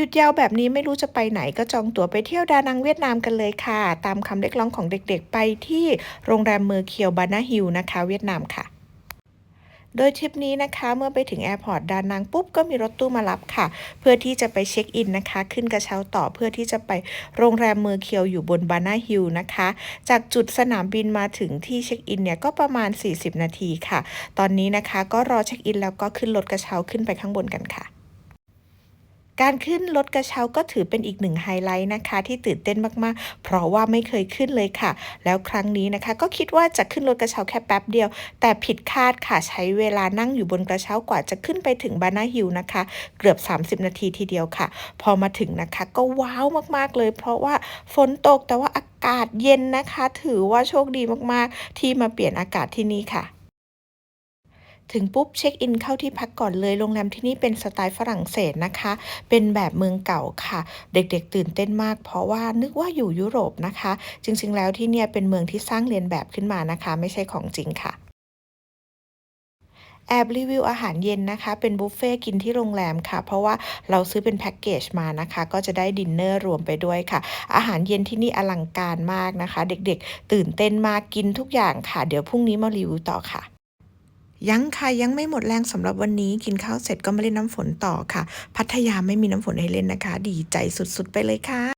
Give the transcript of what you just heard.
ยุดยาวแบบนี้ไม่รู้จะไปไหนก็จองตั๋วไปเที่ยวดานังเวียดนามกันเลยค่ะ ตามคำเรียกร้องของเด็กๆไปที่โรงแรมเมอร์เคียวบานาฮิลนะคะ เวียดนามค่ะโดยทริปนี้นะคะเมื่อไปถึงแอร์พอร์ตดานังปุ๊บก็มีรถตู้มารับค่ะ เพื่อที่จะไปเช็คอินนะคะ ขึ้นกระเช้าต่อเพื่อที่จะไปโรงแรมเมอร์เคียวอยู่บนบานาฮิลนะคะ จากจุดสนามบินมาถึงที่เช็คอินเนี่ยก็ประมาณ 40 นาทีค่ะ ตอนนี้นะคะก็รอเช็คอินแล้วก็ขึ้นรถกระเช้าขึ้นไปข้างบนกันค่ะ การขึ้นรถกระเช้าก็ถือเป็นอีกหนึ่งไฮไลท์นะคะ ที่ตื่นเต้นมากๆ เพราะว่าไม่เคยขึ้นเลยค่ะ แล้วครั้งนี้นะคะ ก็คิดว่าจะขึ้นรถกระเช้าแค่แป๊บเดียว แต่ผิดคาดค่ะใช้เวลานั่งอยู่บนกระเช้ากว่าจะขึ้นไปถึงบานาฮิลนะคะ เกือบ 30 นาทีทีเดียวค่ะ พอมาถึงนะคะก็ว้าวมากๆเลย เพราะว่าฝนตกแต่ว่าอากาศเย็นนะคะ ถือว่าโชคดีมากๆ ที่มาเปลี่ยนอากาศที่นี่ค่ะ ถึงปุ๊บเช็คอินเข้าที่พักก่อนเลย โรงแรมที่นี่เป็นสไตล์ฝรั่งเศสนะคะ เป็นแบบเมืองเก่าค่ะ เด็กๆ ตื่นเต้นมาก เพราะว่านึกว่าอยู่ยุโรปนะคะ จริงๆ แล้วที่เนี่ยเป็นเมืองที่สร้างเรียนแบบขึ้นมานะคะ ไม่ใช่ของจริงค่ะแอบรีวิวอาหารเย็นนะคะ เป็นบุฟเฟ่กินที่โรงแรมค่ะ เพราะว่าเราซื้อเป็นแพ็กเกจมานะคะ ก็จะได้ดินเนอร์รวมไปด้วยค่ะ อาหารเย็นที่นี่อลังการมากนะคะ เด็กๆ ตื่นเต้นมากกินทุกอย่างค่ะ เดี๋ยวพรุ่งนี้มารีวิวต่อค่ะ ยังค่ะยังไม่หมดแรงสำหรับวันนี้กินข้าวเสร็จก็มาเล่นน้ำฝนต่อค่ะ พัทยาไม่มีน้ำฝนให้เล่นนะคะ ดีใจสุดๆไปเลยค่ะ